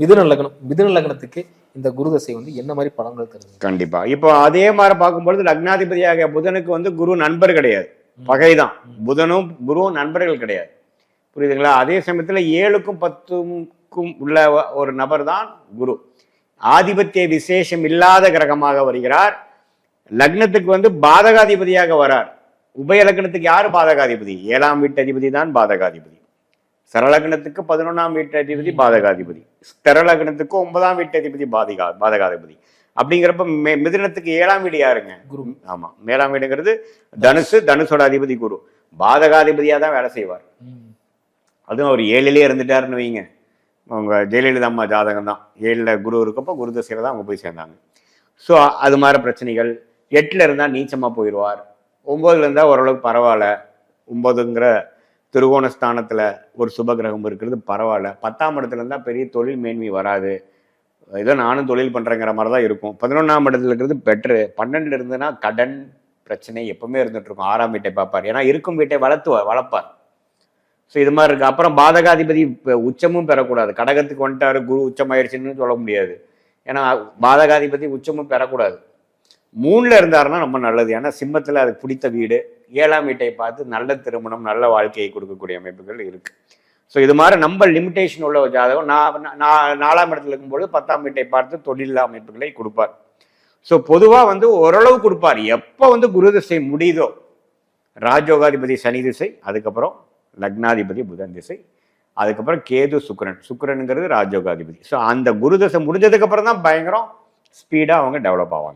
மிதுன லக்னம் மிதுன லக்னத்துக்கு இந்த குரு தசை வந்து என்ன மாதிரி பலன்கள் தருது? கண்டிப்பா. இப்போ அதே மாதிரி பார்க்கும்பொழுது லக்னாதிபதியாக புதனுக்கு வந்து குரு நண்பர் கிடையாது. பகைதான். புதனும் குருவும் நண்பர்கள் கிடையாது. புரியுதுங்களா? அதே சமயத்துல ஏழுக்கும் பத்துக்கும் உள்ள ஒரு நபர் தான் குரு. ஆதிபத்திய விசேஷம் இல்லாத கிரகமாக வருகிறார். லக்னத்துக்கு வந்து பாதகாதிபதியாக வரார். உபய லக்னத்துக்கு யாரு பாதகாதிபதி? ஏழாம் வீட்டு அதிபதி தான் பாதகாதிபதி. சரலக்னத்துக்கு பதினொன்றாம் வீட்டு அதிபதி பாதகாதிபதி. ஸ்திர லக்னத்துக்கு ஒன்பதாம் வீட்டு அதிபதி பாதிகா பாதகாதிபதி. அப்படிங்கிறப்ப மெ- மிதுனத்துக்கு ஏழாம் வீடு யாருங்க? குரு. ஆமா மேலாம் வீடுங்கிறது தனுசு தனுசோட அதிபதி குரு. பாதகாதிபதியா தான் வேலை செய்வார். அதுவும் அவர் ஏழிலே இருந்துட்டாருன்னு வைங்க. அவங்க ஜெயலலிதா அம்மா ஜாதகம் தான். ஏழில் குரு இருக்கப்போ குரு தசையில் தான் அவங்க போய் சேர்ந்தாங்க. ஸோ அது மாதிரி பிரச்சனைகள். எட்டில் இருந்தால் நீச்சமாக போயிடுவார் ஒம்போதுல இருந்தால் ஓரளவுக்கு பரவாயில்ல. ஒம்போதுங்கிற திருவோணஸ்தானத்தில் ஒரு சுபகிரகம் இருக்கிறது பரவாயில்ல. பத்தாம் இடத்துல இருந்தால் பெரிய தொழில் மேன்மை வராது. ஏதோ நானும் தொழில் பண்ணுறேங்கிற மாதிரி தான் இருக்கும். பதினொன்றாம் இடத்துல இருக்கிறது பெட்ரு பன்னெண்டுல இருந்துன்னா கடன் பிரச்சனை எப்பவுமே இருந்துட்டு இருக்கும். ஆறாம் வீட்டை பார்ப்பார். ஏன்னா இருக்கும் வீட்டை வளர்த்து வளர்ப்பார். ஸோ இது மாதிரி இருக்குது அப்புறம் பாதகாதிபதி உச்சமும் பெறக்கூடாது. கடகத்துக்கு வந்துட்டாரு குரு உச்சமாயிருச்சுன்னு சொல்ல முடியாது. ஏன்னா பாதகாதிபதி உச்சமும் பெறக்கூடாது. மூணில் இருந்தாருன்னா ரொம்ப நல்லது. ஏன்னா சிம்மத்தில் அதுக்கு பிடித்த வீடு. ஏழாம் வீட்டை பார்த்து நல்ல திருமணம் நல்ல வாழ்க்கையை கொடுக்கக்கூடிய அமைப்புகள் இருக்குது ஸோ இது மாதிரி நம்ம லிமிட்டேஷன் உள்ள ஜாதகம். நான் நான் நாலாம் இடத்துல இருக்கும்போது பத்தாம் வீட்டை பார்த்து தொழில் அமைப்புகளை கொடுப்பார். ஸோ பொதுவாக வந்து ஓரளவு கொடுப்பார். எப்போ வந்து குரு திசை முடியுதோ ராஜோகாதிபதி சனி திசை அதுக்கப்புறம் லக்னாதிபதி புதன் திசை அதுக்கப்புறம் கேது சுக்கரன். சுக்கரனுங்கிறது ராஜோகாதிபதி. ஸோ அந்த குரு தசை முடிஞ்சதுக்கு அப்புறம் தான் பயங்கரம் ஸ்பீடாக அவங்க டெவலப் ஆவாங்க.